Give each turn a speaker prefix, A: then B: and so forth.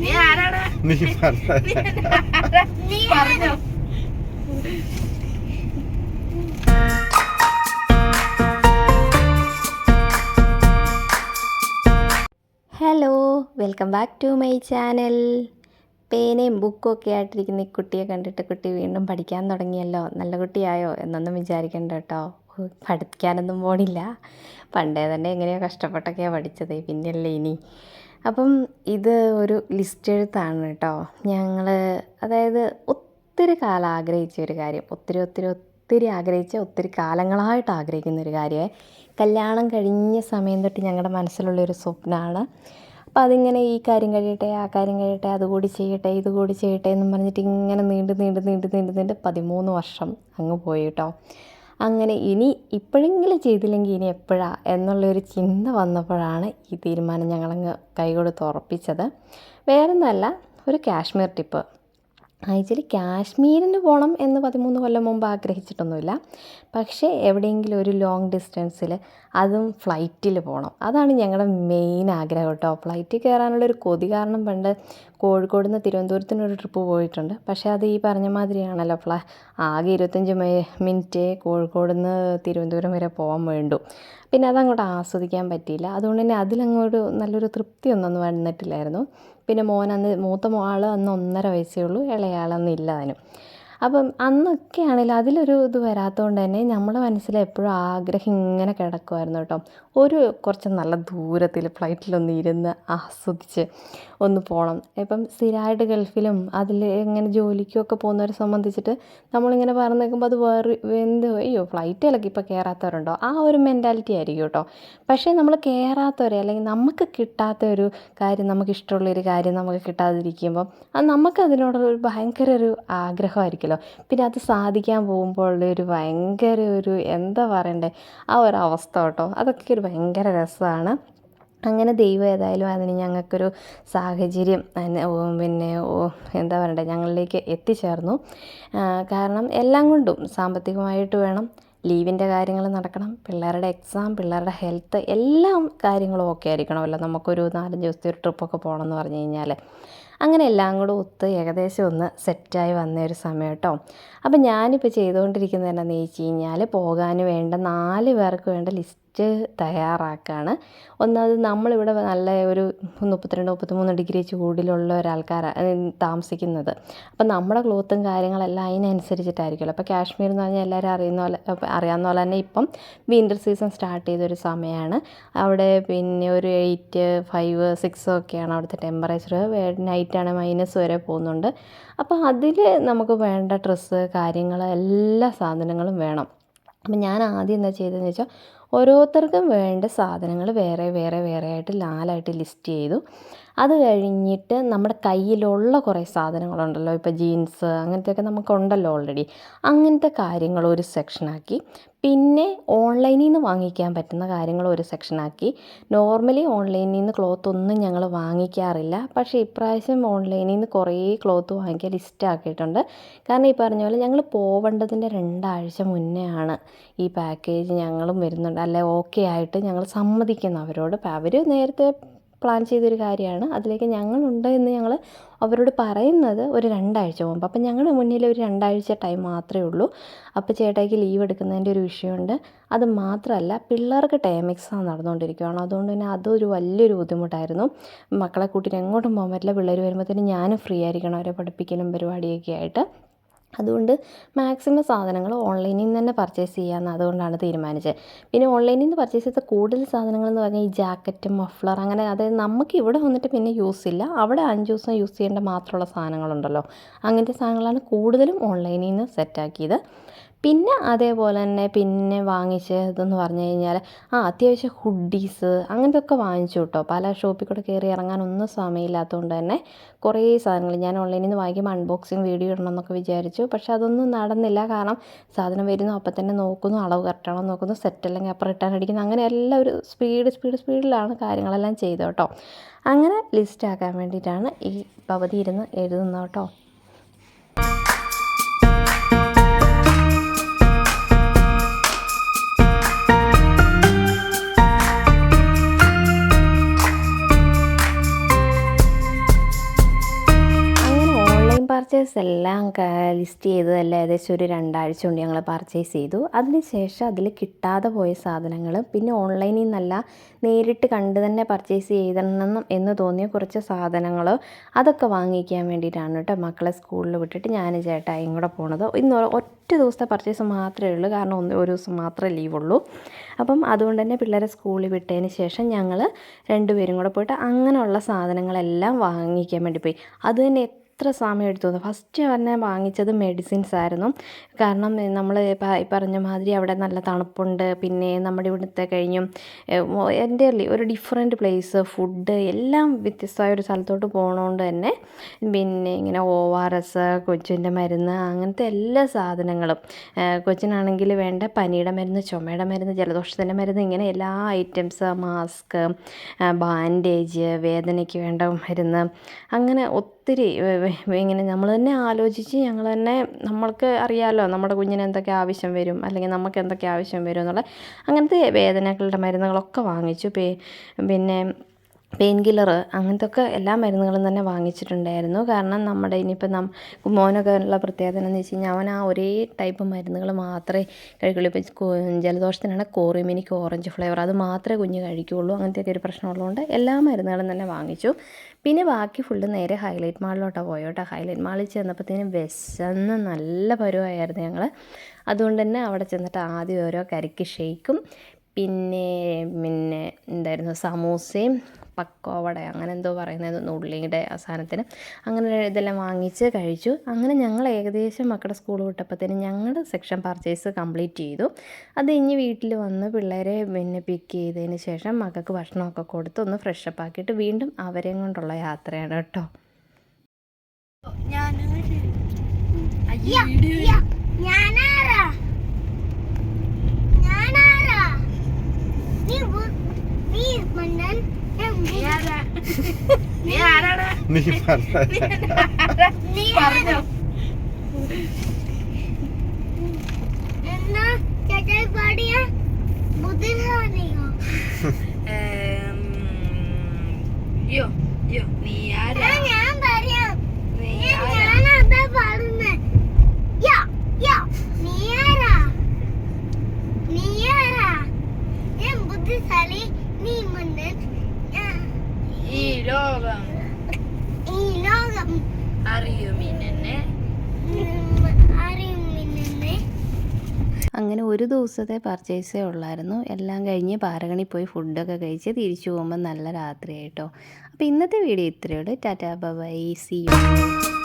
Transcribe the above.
A: നീ ആരാണ്
B: നീ പറഞ്ഞോ.
C: Hello welcome back to my channel. പേനയും ബുക്കും ഒക്കെ ആയിട്ടിരിക്കുന്ന ഈ കുട്ടിയെ കണ്ടിട്ട് കുട്ടി വീണ്ടും പഠിക്കാൻ തുടങ്ങിയല്ലോ. നല്ല കുട്ടിയായോ എന്നൊന്നും വിചാരിക്കണ്ട കേട്ടോ. പഠിക്കാനൊന്നും പോണില്ല. പണ്ടേ തന്നെ എങ്ങനെയോ കഷ്ടപ്പെട്ടൊക്കെയാണ് പഠിച്ചത്. പിന്നെയല്ലേ ഇനി? അപ്പം ഇത് ഒരു ലിസ്റ്റ് എഴുത്താണ് കേട്ടോ ഞങ്ങൾ അതായത് ഒത്തിരി കാലം ആഗ്രഹിച്ച ഒരു കാര്യം. ഒത്തിരി ഒത്തിരി ഒത്തിരി ആഗ്രഹിച്ച ഒത്തിരി കാലങ്ങളായിട്ട് ആഗ്രഹിക്കുന്ന ഒരു കാര്യമേ കല്യാണം കഴിഞ്ഞ സമയം തൊട്ട് ഞങ്ങളുടെ മനസ്സിലുള്ളൊരു സ്വപ്നമാണ് അപ്പോൾ അതിങ്ങനെ ഈ കാര്യം കഴിയട്ടെ ആ കാര്യം കഴിയട്ടെ അതുകൂടി ചെയ്യട്ടെ ഇതുകൂടി ചെയ്യട്ടെ എന്നും പറഞ്ഞിട്ട് ഇങ്ങനെ നീണ്ട് നീണ്ട് നീണ്ട് നീണ്ട് നീണ്ട് പതിമൂന്ന് വർഷം അങ്ങ് പോയി കേട്ടോ അങ്ങനെ ഇനി ഇപ്പോഴെങ്കിലും ചെയ്തില്ലെങ്കിൽ ഇനി എപ്പോഴാ എന്നുള്ളൊരു ചിന്ത വന്നപ്പോഴാണ് ഈ തീരുമാനം ഞങ്ങളങ്ങ് കൈകൊടുത്ത് ഉറപ്പിച്ചത് വേറൊന്നുമല്ല ഒരു കാശ്മീർ ടിപ്പ്. ആക്ച്വലി കാശ്മീരിന് പോകണം എന്ന് പതിമൂന്ന് കൊല്ലം മുമ്പ് ആഗ്രഹിച്ചിട്ടൊന്നുമില്ല. പക്ഷേ എവിടെയെങ്കിലും ഒരു ലോങ് ഡിസ്റ്റൻസിൽ അതും ഫ്ലൈറ്റിൽ പോകണം അതാണ് ഞങ്ങളുടെ മെയിൻ ആഗ്രഹം കേട്ടോ. ഫ്ലൈറ്റിൽ കയറാനുള്ളൊരു കൊതി കാരണം പണ്ട് കോഴിക്കോട് നിന്ന് തിരുവനന്തപുരത്തിന് ഒരു ട്രിപ്പ് പോയിട്ടുണ്ട്. പക്ഷേ അത് ഈ പറഞ്ഞ മാതിരിയാണല്ലോ. ഫ്ലാ ആകെ ഇരുപത്തഞ്ച് മിനിറ്റ് കോഴിക്കോട് നിന്ന് തിരുവനന്തപുരം വരെ പോകാൻ വേണ്ടു. പിന്നെ അതങ്ങോട്ട് ആസ്വദിക്കാൻ പറ്റിയില്ല. അതുകൊണ്ട് തന്നെ അതിലങ്ങോട്ട് നല്ലൊരു തൃപ്തി ഒന്നും വന്നിട്ടില്ലായിരുന്നു. പിന്നെ മോൻ അന്ന് മൂത്ത ആൾ അന്ന് ഒന്നര വയസ്സേ ഉള്ളൂ ഇളയാളൊന്നും ഇല്ല അതിനും. അപ്പം അന്നൊക്കെ ആണെങ്കിൽ അതിലൊരു ഇത് വരാത്തതുകൊണ്ട് തന്നെ നമ്മുടെ മനസ്സിൽ എപ്പോഴും ആഗ്രഹം ഇങ്ങനെ കിടക്കുമായിരുന്നു കേട്ടോ. ഒരു കുറച്ച് നല്ല ദൂരത്തിൽ ഫ്ലൈറ്റിലൊന്ന് ഇരുന്ന് ആസ്വദിച്ച് ഒന്ന് പോകണം ഇപ്പം സ്ഥിരമായിട്ട് ഗൾഫിലും അതിൽ ഇങ്ങനെ ജോലിക്കൊക്കെ പോകുന്നവരെ സംബന്ധിച്ചിട്ട് നമ്മളിങ്ങനെ പറഞ്ഞു നിൽക്കുമ്പോൾ അത് വേറെ എന്ത് അയ്യോ ഫ്ലൈറ്റിലൊക്കെ ഇപ്പോൾ കയറാത്തവരുണ്ടോ? ആ ഒരു മെന്റാലിറ്റി ആയിരിക്കും കേട്ടോ. പക്ഷേ നമ്മൾ കയറാത്തവരെ അല്ലെങ്കിൽ നമുക്ക് കിട്ടാത്ത ഒരു കാര്യം നമുക്ക് ഇഷ്ടമുള്ളൊരു കാര്യം നമുക്ക് കിട്ടാതിരിക്കുമ്പോൾ അത് നമുക്ക് അതിനോടൊരു ഭയങ്കര ഒരു ആഗ്രഹമായിരിക്കുമല്ലോ പിന്നെ അത് സാധിക്കാൻ പോകുമ്പോൾ ഒരു ഭയങ്കര ഒരു എന്താ പറയണ്ടേ ആ ഒരു അവസ്ഥ കേട്ടോ. അതൊക്കെ ഒരു ഭയങ്കര രസമാണ്. അങ്ങനെ ദൈവം ഏതായാലും അതിന് ഞങ്ങൾക്കൊരു സാഹചര്യം പിന്നെ എന്താ പറയണ്ടേ ഞങ്ങളിലേക്ക് എത്തിച്ചേർന്നു. കാരണം എല്ലാം കൊണ്ടും സാമ്പത്തികമായിട്ട് വേണം. ലീവിന്റെ കാര്യങ്ങൾ നടക്കണം പിള്ളേരുടെ എക്സാം പിള്ളേരുടെ ഹെൽത്ത് എല്ലാം കാര്യങ്ങളും ഓക്കെ ആയിരിക്കണമല്ലോ. നമുക്കൊരു നാലഞ്ച് ദിവസത്തെ ഒരു ട്രിപ്പൊക്കെ പോകണം എന്ന് പറഞ്ഞു കഴിഞ്ഞാൽ അങ്ങനെ എല്ലാം കൂടെ ഒത്ത് ഏകദേശം ഒന്ന് സെറ്റായി വന്ന ഒരു സമയം കേട്ടോ അപ്പം ഞാനിപ്പോൾ ചെയ്തുകൊണ്ടിരിക്കുന്നത് എന്നാന്ന് ചോദിച്ചു കഴിഞ്ഞാൽ പോകാൻ വേണ്ട നാല് പേർക്ക് വേണ്ട ലിസ്റ്റ് തയ്യാറാക്കുകയാണ് ഒന്നാമത് നമ്മളിവിടെ നല്ല ഒരു മുപ്പത്തിരണ്ട് മുപ്പത്തിമൂന്ന് ഡിഗ്രി ചൂടിലുള്ള ഒരാൾക്കാരാണ് താമസിക്കുന്നത്. അപ്പം നമ്മുടെ ക്ലോത്തും കാര്യങ്ങളെല്ലാം അതിനനുസരിച്ചിട്ടായിരിക്കുമല്ലോ. അപ്പോൾ കാശ്മീർ എന്ന് പറഞ്ഞാൽ എല്ലാവരും അറിയുന്ന പോലെ അറിയാവുന്ന പോലെ തന്നെ ഇപ്പം വിന്റർ സീസൺ സ്റ്റാർട്ട് ചെയ്തൊരു സമയമാണ് അവിടെ പിന്നെ ഒരു എയ്റ്റ് ഫൈവ് സിക്സ് ഒക്കെയാണ് അവിടുത്തെ ടെമ്പറേച്ചർ നൈറ്റാണ് മൈനസ് വരെ പോകുന്നുണ്ട്. അപ്പോൾ അതിൽ നമുക്ക് വേണ്ട ഡ്രസ്സ് കാര്യങ്ങൾ എല്ലാ സാധനങ്ങളും വേണം. അപ്പം ഞാൻ ആദ്യം എന്താ ചെയ്തതെന്ന് വെച്ചാൽ ഓരോരുത്തർക്കും വേണ്ട സാധനങ്ങൾ വേറെ വേറെ വേറെ ആയിട്ട് നാലായിട്ട് ലിസ്റ്റ് ചെയ്തു. അത് കഴിഞ്ഞിട്ട് നമ്മുടെ കയ്യിലുള്ള കുറേ സാധനങ്ങളുണ്ടല്ലോ. ഇപ്പോൾ ജീൻസ് അങ്ങനത്തെയൊക്കെ നമുക്കുണ്ടല്ലോ ഓൾറെഡി അങ്ങനത്തെ കാര്യങ്ങൾ ഒരു സെക്ഷനാക്കി പിന്നെ ഓൺലൈനിൽ നിന്ന് വാങ്ങിക്കാൻ പറ്റുന്ന കാര്യങ്ങൾ ഒരു സെക്ഷനാക്കി നോർമലി ഓൺലൈനിൽ നിന്ന് ക്ലോത്ത് ഒന്നും ഞങ്ങൾ വാങ്ങിക്കാറില്ല. പക്ഷേ ഇപ്രാവശ്യം ഓൺലൈനിൽ നിന്ന് കുറേ ക്ലോത്ത് വാങ്ങിക്കാൻ ലിസ്റ്റാക്കിയിട്ടുണ്ട് കാരണം ഈ പറഞ്ഞ പോലെ ഞങ്ങൾ പോവേണ്ടതിന്റെ രണ്ടാഴ്ച മുന്നേ ആണ് ഈ പാക്കേജ് ഞങ്ങളും വരുന്നുണ്ട്. അല്ലെ ഓക്കെ ആയിട്ട് ഞങ്ങൾ സമ്മതിക്കുന്നു. അവരോട് അവർ നേരത്തെ പ്ലാൻ ചെയ്തൊരു കാര്യമാണ്. അതിലേക്ക് ഞങ്ങളുണ്ട് എന്ന് ഞങ്ങൾ അവരോട് പറയുന്നത് ഒരു രണ്ടാഴ്ച മുമ്പ്. അപ്പം ഞങ്ങളുടെ മുന്നിൽ ഒരു രണ്ടാഴ്ച ടൈം മാത്രമേ ഉള്ളൂ. അപ്പോൾ ചേട്ടായിക്ക് ലീവ് എടുക്കുന്നതിന്റെ ഒരു വിഷയമുണ്ട്. അത് മാത്രമല്ല പിള്ളേർക്ക് ടൈം എക്സാം നടന്നുകൊണ്ടിരിക്കുകയാണ് അതുകൊണ്ട് തന്നെ അതൊരു വലിയൊരു ബുദ്ധിമുട്ടായിരുന്നു. മക്കളെ കൂട്ടിയിട്ട് എങ്ങോട്ടും പോകാൻ പറ്റില്ല. പിള്ളേർ വരുമ്പോഴത്തേനും ഞാനും ഫ്രീ ആയിരിക്കണം. അവരെ പഠിപ്പിക്കലും പരിപാടിയൊക്കെ ആയിട്ട്. അതുകൊണ്ട് മാക്സിമം സാധനങ്ങൾ ഓൺലൈനിൽ നിന്ന് തന്നെ പർച്ചേസ് ചെയ്യാമെന്ന് അതുകൊണ്ടാണ് തീരുമാനിച്ചത്. പിന്നെ ഓൺലൈനിൽ നിന്ന് പർച്ചേസ് ചെയ്ത കൂടുതൽ സാധനങ്ങൾ എന്ന് പറഞ്ഞാൽ ഈ ജാക്കറ്റ് മഫ്ലർ അങ്ങനെ അതായത് നമുക്ക് ഇവിടെ വന്നിട്ട് പിന്നെ യൂസ് ഇല്ല. അവിടെ അഞ്ച് ദിവസം യൂസ് ചെയ്യേണ്ട മാത്രമുള്ള സാധനങ്ങളുണ്ടല്ലോ. അങ്ങനത്തെ സാധനങ്ങളാണ് കൂടുതലും ഓൺലൈനിൽ നിന്ന് സെറ്റാക്കിയത് പിന്നെ അതേപോലെ തന്നെ പിന്നെ വാങ്ങിച്ചതെന്ന് പറഞ്ഞു കഴിഞ്ഞാൽ ആ അത്യാവശ്യം ഹുഡീസ് അങ്ങനത്തെ ഒക്കെ വാങ്ങിച്ചു കേട്ടോ പല ഷോപ്പിൽ കൂടെ കയറി ഇറങ്ങാനൊന്നും സമയമില്ലാത്തതുകൊണ്ട് തന്നെ കുറേ സാധനങ്ങൾ ഞാൻ ഓൺലൈനിൽ നിന്ന് വാങ്ങിക്കുമ്പോൾ അൺബോക്സിങ് വീഡിയോ ഇടണമെന്നൊക്കെ വിചാരിച്ചു. പക്ഷേ അതൊന്നും നടന്നില്ല. കാരണം സാധനം വരുന്നു അപ്പം തന്നെ നോക്കുന്നു അളവ് കറക്റ്റാണോ നോക്കുന്നു സെറ്റ് അല്ലെങ്കിൽ അപ്പുറം റിട്ടേൺ അടിക്കുന്നു. അങ്ങനെ എല്ലാം ഒരു സ്പീഡ് സ്പീഡ് സ്പീഡിലാണ് കാര്യങ്ങളെല്ലാം ചെയ്തത് കേട്ടോ അങ്ങനെ ലിസ്റ്റാക്കാൻ വേണ്ടിയിട്ടാണ് ഈ പവതി ഇരുന്ന് എഴുതുന്നത് കേട്ടോ. എല്ലാം ലിസ്റ്റ് ചെയ്തതല്ല? ഏകദേശം ഒരു രണ്ടാഴ്ച കൊണ്ട് ഞങ്ങൾ പർച്ചേസ് ചെയ്തു. അതിനുശേഷം അതിൽ കിട്ടാതെ പോയ സാധനങ്ങൾ പിന്നെ ഓൺലൈനിൽ നിന്നല്ല നേരിട്ട് കണ്ട് തന്നെ പർച്ചേസ് ചെയ്തണം എന്ന് തോന്നിയ കുറച്ച് സാധനങ്ങൾ അതൊക്കെ വാങ്ങിക്കാൻ വേണ്ടിയിട്ടാണ് കേട്ടോ മക്കളെ സ്കൂളിൽ വിട്ടിട്ട് ഞാൻ ചേട്ടായും കൂടെ പോണത്. ഇന്ന് ഒറ്റ ദിവസത്തെ പർച്ചേസ് മാത്രമേ ഉള്ളൂ. കാരണം ഒന്ന് ഒരു ദിവസം മാത്രമേ ലീവുള്ളൂ അപ്പം അതുകൊണ്ട് തന്നെ പിള്ളേരെ സ്കൂളിൽ വിട്ടതിന് ശേഷം ഞങ്ങൾ രണ്ടുപേരും കൂടെ പോയിട്ട് അങ്ങനെയുള്ള സാധനങ്ങളെല്ലാം വാങ്ങിക്കാൻ വേണ്ടി പോയി. അത് തന്നെ എത്ര സമയം എടുത്തു ഫസ്റ്റ് തന്നെ വാങ്ങിച്ചത് മെഡിസിൻസ് ആയിരുന്നു. കാരണം നമ്മൾ പറഞ്ഞ മാതിരി അവിടെ നല്ല തണുപ്പുണ്ട്. പിന്നെ നമ്മുടെ ഇവിടുത്തെ കഴിഞ്ഞും എന്റെ ഒരു ഡിഫറെന്റ് പ്ലേസ് ഫുഡ് എല്ലാം വ്യത്യസ്തമായ ഒരു സ്ഥലത്തോട്ട് പോകണോണ്ട് തന്നെ പിന്നെ ഇങ്ങനെ ഒ ആർ എസ് കൊച്ചിന്റെ മരുന്ന് അങ്ങനത്തെ എല്ലാ സാധനങ്ങളും. കൊച്ചിനാണെങ്കിൽ വേണ്ട പനിയുടെ മരുന്ന് ചുമയുടെ മരുന്ന് ജലദോഷത്തിന്റെ മരുന്ന് ഇങ്ങനെ എല്ലാ ഐറ്റംസ് മാസ്ക് ബാൻഡേജ് വേദനയ്ക്ക് വേണ്ട മരുന്ന് അങ്ങനെ ഒത്തിരി ഇങ്ങനെ നമ്മൾ തന്നെ ആലോചിച്ച് ഞങ്ങൾ തന്നെ നമ്മൾക്ക് അറിയാമല്ലോ നമ്മുടെ കുഞ്ഞിന് എന്തൊക്കെ ആവശ്യം വരും അല്ലെങ്കിൽ നമുക്ക് എന്തൊക്കെ ആവശ്യം വരും എന്നുള്ള അങ്ങനത്തെ വേദനകളുടെ മരുന്നുകളൊക്കെ വാങ്ങിച്ചു. പിന്നെ പെയിൻ കില്ലർ അങ്ങനത്തെ ഒക്കെ എല്ലാ മരുന്നുകളും തന്നെ വാങ്ങിച്ചിട്ടുണ്ടായിരുന്നു. കാരണം നമ്മുടെ ഇനിയിപ്പോൾ നം മോനൊക്കെ ഉള്ള പ്രത്യേകത എന്ന് വെച്ച് കഴിഞ്ഞാൽ അവൻ ആ ഒരേ ടൈപ്പ് മരുന്നുകൾ മാത്രമേ കഴിക്കുള്ളൂ. ഇപ്പോൾ ജലദോഷത്തിനാണ് കോറിമിനിക്ക് ഓറഞ്ച് ഫ്ലേവർ അത് മാത്രമേ കുഞ്ഞ് കഴിക്കുകയുള്ളൂ അങ്ങനത്തെയൊക്കെ ഒരു പ്രശ്നമുള്ളതുകൊണ്ട് എല്ലാ മരുന്നുകളും തന്നെ വാങ്ങിച്ചു. പിന്നെ ബാക്കി ഫുള്ള് നേരെ ഹൈലൈറ്റ് മാളിലോട്ടാണ് പോയോട്ടോ. ഹൈലൈറ്റ് മാളിൽ ചെന്നപ്പോഴത്തേനും വിശന്ന് നല്ല പരുവായിരുന്നു ഞങ്ങൾ അതുകൊണ്ട് തന്നെ അവിടെ ചെന്നിട്ട് ആദ്യം ഓരോ കരിക്ക് ഷെയ്ക്കും പിന്നെ പിന്നെ എന്തായിരുന്നു സമൂസയും പക്കോവട അങ്ങനെ എന്തോ പറയുന്നത് ഉള്ളിയുടെ അവസാനത്തിന്. അങ്ങനെ ഇതെല്ലാം വാങ്ങിച്ച് കഴിച്ചു. അങ്ങനെ ഞങ്ങൾ ഏകദേശം മക്കളുടെ സ്കൂൾ വിട്ടപ്പോഴത്തേന് ഞങ്ങളുടെ സെക്ഷൻ പർച്ചേസ് കംപ്ലീറ്റ് ചെയ്തു. അത് ഇനി വീട്ടിൽ വന്ന് പിള്ളേരെ പിന്നെ പിക്ക് ചെയ്തതിന് ശേഷം മക്കൾക്ക് ഭക്ഷണമൊക്കെ കൊടുത്ത് ഒന്ന് ഫ്രഷപ്പ് ആക്കിയിട്ട് വീണ്ടും അവരെയും കൊണ്ടുള്ള യാത്രയാണ് കേട്ടോ.
A: ഞാൻ
B: ഞാനാരാ? ഞാനാരാ? നീ നീ മണ്ടൻ? ഞാൻ
A: നീ
D: പറഞ്ഞു
B: നീ
A: ആരാ
B: ഞാൻ പറയാം.
A: നീ ആരാ
B: ഞാനതാ പാടുന്നെ യാ, യാ, നീ ആരാ നീ ആരാ ഞാൻ ബുദ്ധിശാലി നീ മണ്ടൻ ഞാൻ
A: ഈ ലോകം.
B: ഈ ലോകം.
A: അറിയുമിന്നെ
B: ഉം, അറിയുമെന്നെ
C: അങ്ങനെ ഒരു ദിവസത്തെ പർച്ചേസേ ഉള്ളായിരുന്നു. എല്ലാം കഴിഞ്ഞ് പാരഗണി പോയി ഫുഡൊക്കെ കഴിച്ച് തിരിച്ചു പോകുമ്പോൾ നല്ല രാത്രിയായിട്ടോ അപ്പോൾ ഇന്നത്തെ വീഡിയോ ഇത്രയേ ഉള്ളൂ. Tata bye C U